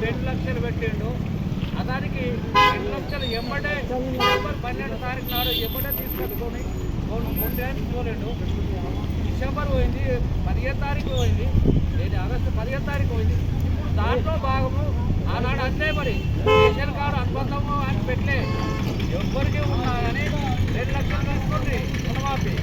రెండు లక్షలు పెట్టిండు అతనికి రెండు లక్షలు ఎమ్మటే డిసెంబర్ పన్నెండు తారీఖు నాడు ఎమ్మటే తీసుకెళ్ళుకొని ముందేసి పోలేడు డిసెంబర్ పోయింది పదిహేను తారీఖు పోయింది. నేను ఆగస్టు పదిహేను తారీఖు పోయింది. ఇప్పుడు దాంట్లో భాగము ఆనాడు అంతే మరి. రేషన్ కార్డు అనుబంధము అని పెట్టలే. ఎవ్వరికి ఉన్నా కానీ రెండు లక్షలు కనుక్కోండి రుణమాఫీ.